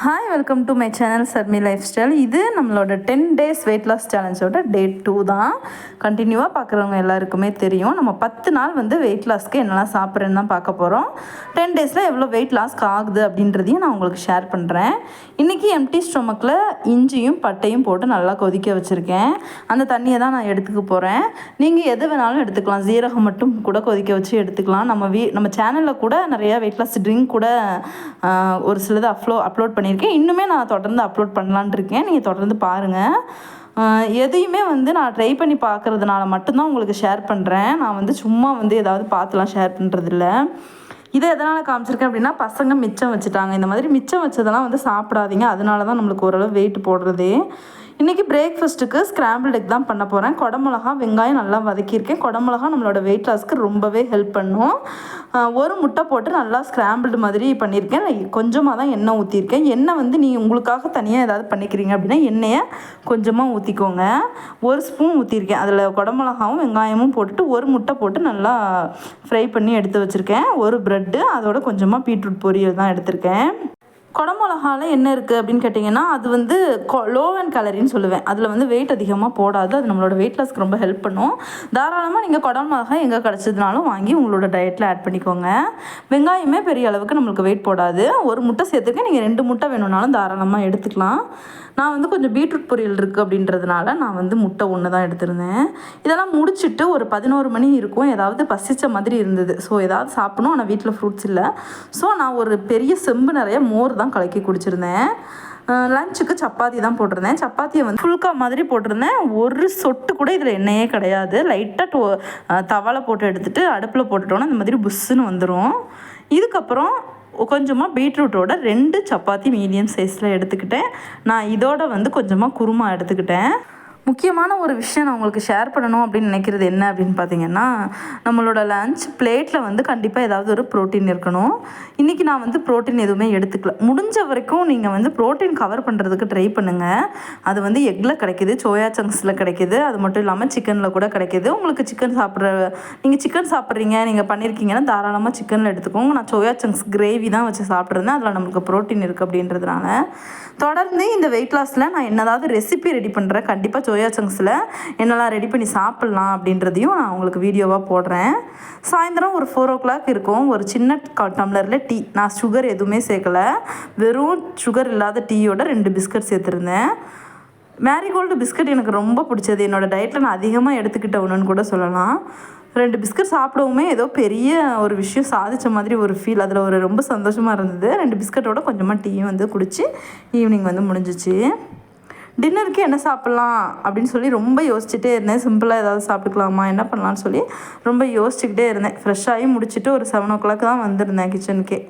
Hi welcome to my channel Sharmi lifestyle ten நம்மளோட ten days weight loss சேலஞ்சோட day two தான். கண்டினியூவாக பார்க்குறவங்க எல்லாருக்குமே தெரியும். நம்ம பத்து நாள் வந்து வெயிட் லாஸ்க்கு என்னெல்லாம் சாப்பிட்றேன்னு தான் பார்க்க போகிறோம் டென் டேஸில் எவ்வளோ வெயிட் லாஸ்க்கு ஆகுது அப்படின்றதையும் நான் உங்களுக்கு ஷேர் பண்ணுறேன் இன்றைக்கி எம்டி ஸ்டொமக்கில் இஞ்சியும் பட்டையும் போட்டு நல்லா கொதிக்க வச்சுருக்கேன். அந்த தண்ணியை தான் நான் எடுத்துக்க போகிறேன் நீங்கள் எது வேணாலும் எடுத்துக்கலாம். ஜீரகம் மட்டும் கூட கொதிக்க வச்சு எடுத்துக்கலாம். நம்ம வீ நம்ம சேனலில் கூட நிறையா வெயிட் லாஸ் ட்ரிங்க் கூட ஒரு சிலது அப்லோ அப்லோட் பண்ணியிருக்கேன். இன்னுமே நான் தொடர்ந்து அப்லோட் பண்ணலான்னு இருக்கேன். நீங்கள் தொடர்ந்து பாருங்கள் எதையுமே வந்து நான் ட்ரை பண்ணி பார்க்குறதுனால மட்டும்தான் உங்களுக்கு ஷேர் பண்ணுறேன் நான் வந்து சும்மா வந்து ஏதாவது பார்த்துலாம் ஷேர் பண்ணுறதில்ல இதை எதனால் காமிச்சிருக்கேன் அப்படின்னா பசங்க மிச்சம் வச்சுட்டாங்க. இந்த மாதிரி மிச்சம் வச்சதெல்லாம் வந்து சாப்பிடாதீங்க. அதனால தான் நம்மளுக்கு ஓரளவு வெயிட் போடுறதே. இன்றைக்கி பிரேக்ஃபாஸ்ட்டுக்கு ஸ்க்ராம்பிள் எக் தான் பண்ண போகிறேன் குடமிளகா வெங்காயம் நல்லா வதக்கியிருக்கேன். குடமிளகா நம்மளோட வெயிட் லாஸ்க்கு ரொம்பவே ஹெல்ப் பண்ணும். ஒரு முட்டை போட்டு நல்லா ஸ்க்ராம்பிள்டு மாதிரி பண்ணியிருக்கேன். கொஞ்சமாக தான் எண்ணெய் ஊற்றிருக்கேன் எண்ணெய் வந்து நீங்கள் உங்களுக்காக தனியாக ஏதாவது பண்ணிக்கிறீங்க அப்படின்னா எண்ணெயை கொஞ்சமாக ஊற்றிக்கோங்க ஒரு ஸ்பூன் ஊற்றிருக்கேன் அதில் குடமிளகாவும் வெங்காயமும் போட்டுட்டு ஒரு முட்டை போட்டு நல்லா ஃப்ரை பண்ணி எடுத்து வச்சுருக்கேன். ஒரு ப்ரெட்டு அதோட கொஞ்சமாக பீட்ரூட் பொரியல் தான் எடுத்திருக்கேன். குடமிளகால என்ன இருக்குது அப்படின்னு கேட்டிங்கன்னா அது வந்து லோ அண்ட் கலரின்னு சொல்லுவேன். அதில் வந்து வெயிட் அதிகமாக போடாது. அது நம்மளோட வெயிட் லாஸ்க்கு ரொம்ப ஹெல்ப் பண்ணும். தாராளமாக நீங்கள் குடமிளகா எங்கே கிடச்சதுனாலும் வாங்கி உங்களோட டயட்டில் ஆட் பண்ணிக்கோங்க. வெங்காயமே பெரிய அளவுக்கு நம்மளுக்கு வெயிட் போடாது. ஒரு முட்டை சேர்த்துக்க நீங்கள் ரெண்டு முட்டை வேணும்னாலும் தாராளமாக எடுத்துக்கலாம். நான் வந்து கொஞ்சம் பீட்ரூட் பொரியல் இருக்குது அப்படின்றதுனால நான் வந்து முட்டை ஒன்று தான் எடுத்திருந்தேன். இதெல்லாம் முடிச்சுட்டு ஒரு பதினோரு மணி இருக்கும். ஏதாவது பசிச்ச மாதிரி இருந்தது. ஸோ ஏதாவது சாப்பிடணும். ஆனால் வீட்டில் ஃப்ரூட்ஸ் இல்லை. ஸோ நான் ஒரு பெரிய செம்பு நிறைய மோர் தான் கலக்கி குடிச்சிருந்தேன். லஞ்சுக்கு சப்பாத்தி தான் போட்டிருந்தேன். சப்பாத்தியை வந்து ஃபுல்கா மாதிரி போட்டிருந்தேன். ஒரு சொட்டு கூட இதில் எண்ணெயே கிடையாது. லைட்டாக டோ தவாலை போட்டு எடுத்துட்டு அடுப்பில் போட்டுட்டோன்னா இந்த மாதிரி புஷ்ஷுன்னு வந்துடும் இதுக்கப்புறம் கொஞ்சமாக பீட்ரூட்டோட ரெண்டு சப்பாத்தி மீடியம் சைஸில் எடுத்துக்கிட்டேன். நான் இதோட வந்து கொஞ்சமாக குருமா எடுத்துக்கிட்டேன். முக்கியமான ஒரு விஷயம் நான் உங்களுக்கு ஷேர் பண்ணணும் அப்படின்னு நினைக்கிறது என்ன அப்படின்னு பார்த்தீங்கன்னா நம்மளோட லஞ்ச் பிளேட்டில் வந்து கண்டிப்பாக ஏதாவது ஒரு ப்ரோட்டீன் இருக்கணும். இன்றைக்கி நான் வந்து ப்ரோட்டீன் எதுவுமே எடுத்துக்கல. முடிஞ்ச வரைக்கும் நீங்கள் வந்து ப்ரோட்டீன் கவர் பண்ணுறதுக்கு ட்ரை பண்ணுங்கள் அது வந்து எக்கில் கிடைக்கிது சோயா சங்க்ஸில் கிடைக்கிது. அது மட்டும் இல்லாமல் சிக்கனில் கூட கிடைக்கிது. உங்களுக்கு சிக்கன் சாப்பிட்ற நீங்கள் சிக்கன் சாப்பிட்றீங்க நீங்கள் பண்ணியிருக்கீங்கன்னா தாராளமாக சிக்கனில் எடுத்துக்கோங்க. நான் சோயா சங்க்ஸ் கிரேவி தான் வச்சு சாப்பிட்ருந்தேன் அதில் நம்மளுக்கு ப்ரோட்டீன் இருக்குது அப்படின்றதுனால. தொடர்ந்து இந்த வெயிட் லாஸில் நான் என்னதாவது ரெசிபி ரெடி பண்ணுறேன் கண்டிப்பாக சோயா சங்க்ஸில் என்னெல்லாம் ரெடி பண்ணி சாப்பிட்லாம் அப்படின்றதையும் நான் உங்களுக்கு வீடியோவாக போடுறேன். சாயந்தரம் ஒரு ஃபோர் ஓ கிளாக் இருக்கும். ஒரு சின்ன டம்ளரில் டீ நான் சுகர் எதுவுமே சேர்க்கலை. வெறும் சுகர் இல்லாத டீயோட ரெண்டு பிஸ்கட் சேர்த்துருந்தேன். மேரிகோல்டு பிஸ்கட் எனக்கு ரொம்ப பிடிச்சது. என்னோடய டயட்டில் நான் அதிகமாக எடுத்துக்கிட்ட ஒன்றுன்னு கூட சொல்லலாம். ரெண்டு பிஸ்கட் சாப்பிடவுமே ஏதோ பெரிய ஒரு விஷயம் சாதித்த மாதிரி ஒரு ஃபீல் அதில் ஒரு ரொம்ப சந்தோஷமாக இருந்தது. ரெண்டு பிஸ்கட்டோட கொஞ்சமாக டீயும் வந்து குடித்து ஈவினிங் வந்து முடிஞ்சிச்சு. டின்னருக்கு என்ன சாப்பிட்லாம் அப்படின்னு சொல்லி ரொம்ப யோசிச்சுட்டே இருந்தேன். சிம்பிளாக ஏதாவது சாப்பிட்டுக்கலாமா என்ன பண்ணலான்னு சொல்லி ரொம்ப யோசிச்சுக்கிட்டே இருந்தேன். ஃப்ரெஷ்ஷாகி முடிச்சுட்டு ஒரு செவன் ஓ கிளாக் தான் வந்திருந்தேன் கிச்சனுக்கே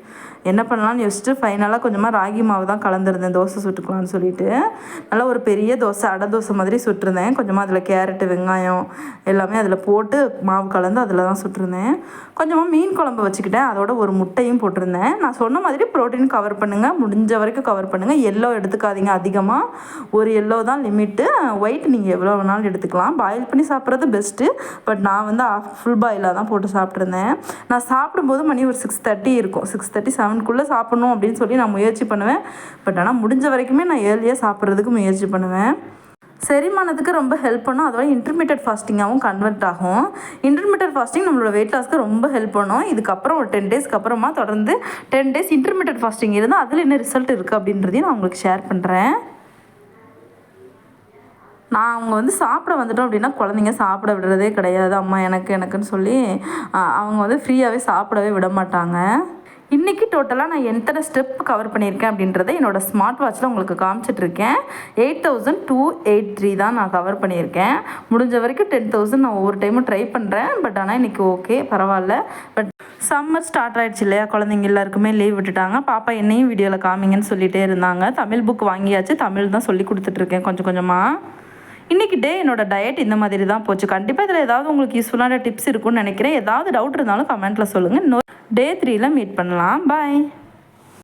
என்ன பண்ணலாம்னு யோசிச்சுட்டு ஃபைனலாக கொஞ்சமாக ராகி மாவு தான் கலந்துருந்தேன். தோசை சுட்டுக்கலாம்னு சொல்லிட்டு. நல்லா ஒரு பெரிய தோசை அடை தோசை மாதிரி சுட்டிருந்தேன். கொஞ்சமாக அதில் கேரட்டு வெங்காயம் எல்லாமே அதில் போட்டு மாவு கலந்து அதில் தான் சுட்டிருந்தேன். கொஞ்சமாக மீன் குழம்பு வச்சுக்கிட்டேன். அதோட ஒரு முட்டையும் போட்டிருந்தேன். நான் சொன்ன மாதிரி ப்ரோட்டீன் கவர் பண்ணுங்கள் முடிஞ்ச வரைக்கும் கவர் பண்ணுங்கள் எல்லோ எடுத்துக்காதீங்க அதிகமாக ஒரு எல்லோ தான் லிமிட்டு ஒயிட் நீங்கள் எவ்வளோ வேணாலும் எடுத்துக்கலாம். பாயில் பண்ணி சாப்பிட்றது பெஸ்ட்டு பட் நான் வந்து ஃபுல் பாயிலாக தான் போட்டு சாப்பிட்ருந்தேன் நான் சாப்பிடும்போது மணி ஒரு சிக்ஸ் தேர்ட்டி இருக்கும். சிக்ஸ் தேர்ட்டி செவனுக்குள்ளே சாப்பிட்ணும் அப்படின்னு சொல்லி நான் முயற்சி பண்ணுவேன். பட் ஆனால் முடிஞ்ச வரைக்குமே நான் ஏர்லியாக சாப்பிட்றதுக்கு முயற்சி பண்ணுவேன். செரிமானத்துக்கு ரொம்ப ஹெல்ப் பண்ணும். அதோட இன்டர்மீடியட் ஃபாஸ்டிங்காகவும் கன்வெர்ட் ஆகும். இன்டர்மீடியட் ஃபாஸ்டிங் நம்மளோட வெயிட் லாஸ்க்கு ரொம்ப ஹெல்ப் பண்ணும். இதுக்கப்புறம் ஒரு டென் டேஸ்க்கு அப்புறமா தொடர்ந்து டென் டேஸ் இன்டர்மீடியட் ஃபாஸ்டிங் இருந்தால் அதில் என்ன ரிசல்ட் இருக்குது அப்படின்றதையும் நான் உங்களுக்கு ஷேர் பண்ணுறேன் நான் அவங்க வந்து சாப்பிட வந்துட்டோம் அப்படின்னா குழந்தைங்க சாப்பிட விடுறதே கிடையாது. அம்மா எனக்கு எனக்குன்னு சொல்லி அவங்க வந்து ஃப்ரீயாகவே சாப்பிடவே விட மாட்டாங்க. இன்றைக்கி டோட்டலாக நான் எத்தனை ஸ்டெப் கவர் பண்ணியிருக்கேன் அப்படின்றத என்னோடய ஸ்மார்ட் வாட்சில் உங்களுக்கு காமிச்சிட்ருக்கேன். Eight thousand two eight three தான் நான் கவர் பண்ணியிருக்கேன். முடிஞ்ச வரைக்கும் டென் தௌசண்ட் நான் ஒவ்வொரு டைமும் ட்ரை பண்ணுறேன் பட் ஆனால் இன்றைக்கி ஓகே பரவாயில்ல. பட் சம்மர் ஸ்டார்ட் ஆயிடுச்சு இல்லையா? குழந்தைங்க எல்லாருக்குமே லீவ் விட்டுட்டாங்க. பாப்பா என்னையும் வீடியோவில் காமிங்கன்னு சொல்லிகிட்டே இருந்தாங்க. தமிழ் புக் வாங்கியாச்சு. தமிழ் தான் சொல்லி கொடுத்துட்ருக்கேன் கொஞ்சம் கொஞ்சமாக இன்றைக்கி டே என்னோட டயட் இந்த மாதிரி தான் போச்சு. கண்டிப்பாக இதில் ஏதாவது உங்களுக்கு யூஸ்ஃபுல்லான டிப்ஸ் இருக்கும்னு நினைக்கிறேன். ஏதாவது டவுட் இருந்தாலும் கமெண்ட்டில் சொல்லுங்கள் இன்னொரு டே த்ரீயில் மீட் பண்ணலாம். பாய்